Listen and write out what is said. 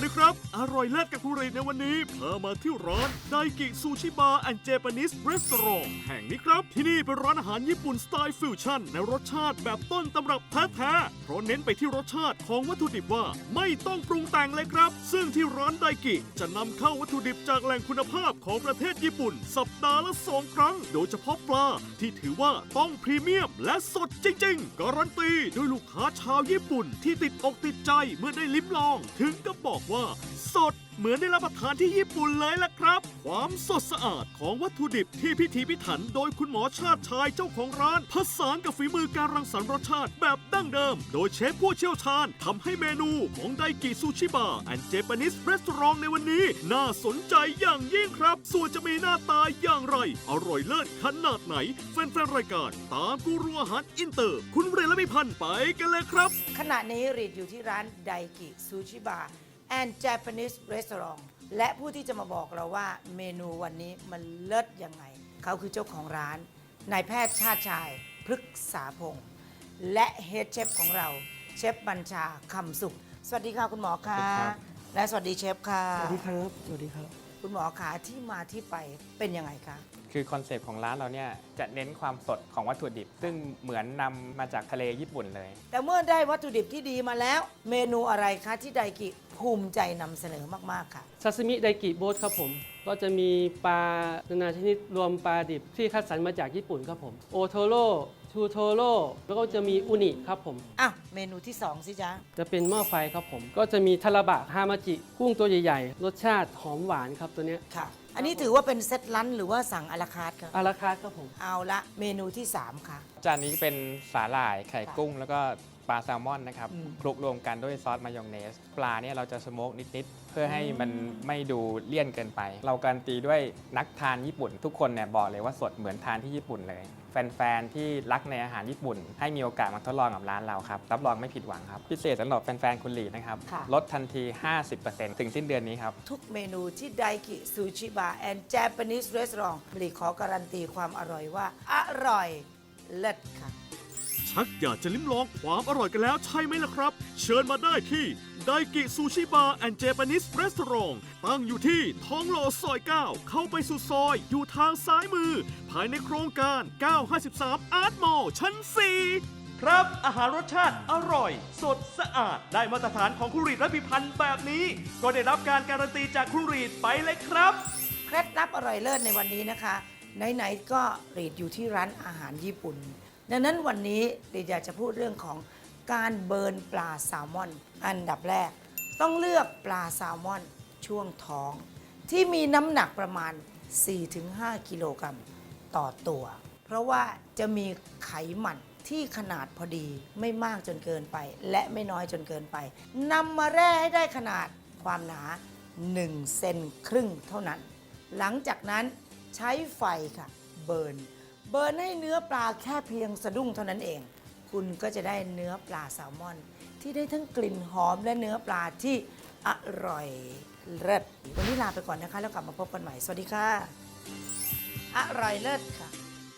วัสดีครับ อร่อยเลิศกับคุรีในวันนี้พามาที่ร้านไดกิซูชิบาร์แอนเจแปนิสรีสอร์ทแห่งนี้ครับ ที่นี่เป็นร้านอาหารญี่ปุ่นสไตล์ฟิวชั่น ในรสชาติแบบต้นตำรับแท้ๆ เพราะเน้นไปที่รสชาติของวัตถุดิบว่าไม่ต้องปรุงแต่งเลยครับ ซึ่งที่ร้านไดกิจะนำเข้าวัตถุดิบจากแหล่งคุณภาพของประเทศญี่ปุ่น สัปดาห์ละสองครั้ง โดยเฉพาะปลาที่ถือว่าต้องพรีเมียม และสดจริงๆ การันตีด้วยลูกค้าชาวญี่ปุ่น ที่ติดอกติดใจเมื่อได้ลิ้มลอง ถึงกับบอกว่า สดเหมือนได้รับประทานที่ญี่ปุ่นเลยล่ะครับ ความสดสะอาดของวัตถุดิบที่พิถีพิถันโดยคุณหมอชาติชายเจ้าของร้าน ผสานกับฝีมือการรังสรรค์รสชาติแบบดั้งเดิม โดยเชฟผู้เชี่ยวชาญทำให้เมนูของไดกิซูชิบาแอนเจแปนิสรีสอร์ทในวันนี้ น่าสนใจอย่างยิ่งครับ ส่วนจะมีหน้าตาอย่างไร อร่อยเลิศขนาดไหนแฟนๆรายการ ตามกูรูอาหารอินเตอร์ คุณเรนและมิพันธ์ไปกันเลยครับ ขณะนี้รีดอยู่ที่ร้านไดกิซูชิบา ร์แอนด์ Japanese Restaurant และผู้ที่จะมาบอกเราว่าเมนูวันนี้มันเลิศยังไง เขาคือเจ้าของร้านนายแพทย์ชาติชายพฤกษาพงศ์และเฮดเชฟของเราเชฟบัญชาคำสุข สวัสดีค่ะคุณหมอคะสวัสดีครับ และสวัสดีเชฟค่ะ สวัสดีครับ สวัสดีครับ คุณหมอขาที่มาที่ไปเป็นยังไงคะ คือคอนเซปต์ของร้านเราเนี่ยจะเน้นความสดของวัตถุดิบ ซึ่งเหมือนนำมาจากทะเลญี่ปุ่นเลย แต่เมื่อได้วัตถุดิบที่ดีมาแล้ว เมนูอะไรคะที่ไดกิ ภูมิใจนำเสนอมาก ๆ ค่ะ ซาซิมิไดกิโบสครับผม ก็จะมีปลานานาชนิดรวมปลาดิบที่คัดสรรมาจากญี่ปุ่นครับผม โอโทโร่ชูโทโร่แล้วก็จะมีอุนิครับผม อะ เมนูที่ 2 สิจ๊ะ จะเป็นหม้อไฟครับผม ก็จะมีทาราบะฮามาจิกุ้งตัวใหญ่ๆ รสชาติหอมหวานครับตัวเนี้ยค่ะ อันนี้ถือว่าเป็นเซตลันช์หรือว่าสั่งอาราคาร์ทครับอาราคาร์ทครับผม เอาละเมนูที่ 3 ค่ะจานนี้เป็นสาหร่ายไข่กุ้ง แล้วก็ปลาแซลมอนนะครับ อืม คลุกรวมกันด้วยซอสมายองเนส ปลาเนี่ยเราจะสโมกนิด ๆ เพื่อให้มันไม่ดูเลี่ยนเกินไป เราการนตีด้วยนักทานญี่ปุ่น ทุกคนเนี่ยบอกเลยว่าสดเหมือนทานที่ญี่ปุ่นเลย แฟน ๆ ที่รักในอาหารญี่ปุ่น ให้มีโอกาสมาทดลองกับร้านเราครับ รับรองไม่ผิดหวังครับ พิเศษสำหรับแฟน ๆ คุณหลีนะครับ ค่ะ ลดทันที 50%ถึงสิ้นเดือนนี้ครับ ทุกเมนูที่ไดกิซูชิบาร์แอนด์ Japanese Restaurant บลีขอการันตีความอร่อยว่า อร่อย เลิศค่ะ ชักอยากจะลิ้มลองความอร่อยกันแล้วใช่ไหมล่ะครับ เชิญมาได้ที่ไดกิซูชิบาร์แอนด์เจแปนิสรีสอร์ทตั้งอยู่ที่ทองหล่อซอย 9 เข้าไปสู่ซอยอยู่ทางซ้ายมือ ภายในโครงการ 953 อาร์ตมอลชั้น 4 ครับ อาหารรสชาติอร่อย สดสะอาด ได้มาตรฐานของครูรีดและพิพันธ์แบบนี้ ก็ได้รับการการันตีจากครูรีดไปเลยครับ เคล็ดลับอร่อยเลิศในวันนี้นะคะ ไหนๆก็รีดอยู่ที่ร้านอาหารญี่ปุ่น ดังนั้นวันนี้เรีดอยากจะพูดเรื่องของการเบิร์นปลาแซลมอน อันดับแรก ต้องเลือกปลาแซลมอนช่วงท้อง ที่มีน้ำหนักประมาณ 4-5 กิโลกรัมต่อตัว เพราะว่าจะมีไขมันที่ขนาดพอดีไม่มากจนเกินไป และไม่น้อยจนเกินไปนำมาแร่ให้ได้ขนาดความหนา1เซนครึ่งเท่านั้น หลังจากนั้น ใช้ไฟค่ะ เบิร์น เบิร์นให้เนื้อปลาแค่เพียงสะดุ้งเท่านั้นเอง คุณก็จะได้เนื้อปลาแซลมอน ที่ได้ทั้งกลิ่นหอมและเนื้อปลาที่อร่อยเลิศวันนี้ลาไปก่อนนะคะ แล้วกลับมาพบกันใหม่ สวัสดีค่ะ อร่อยเลิศค่ะ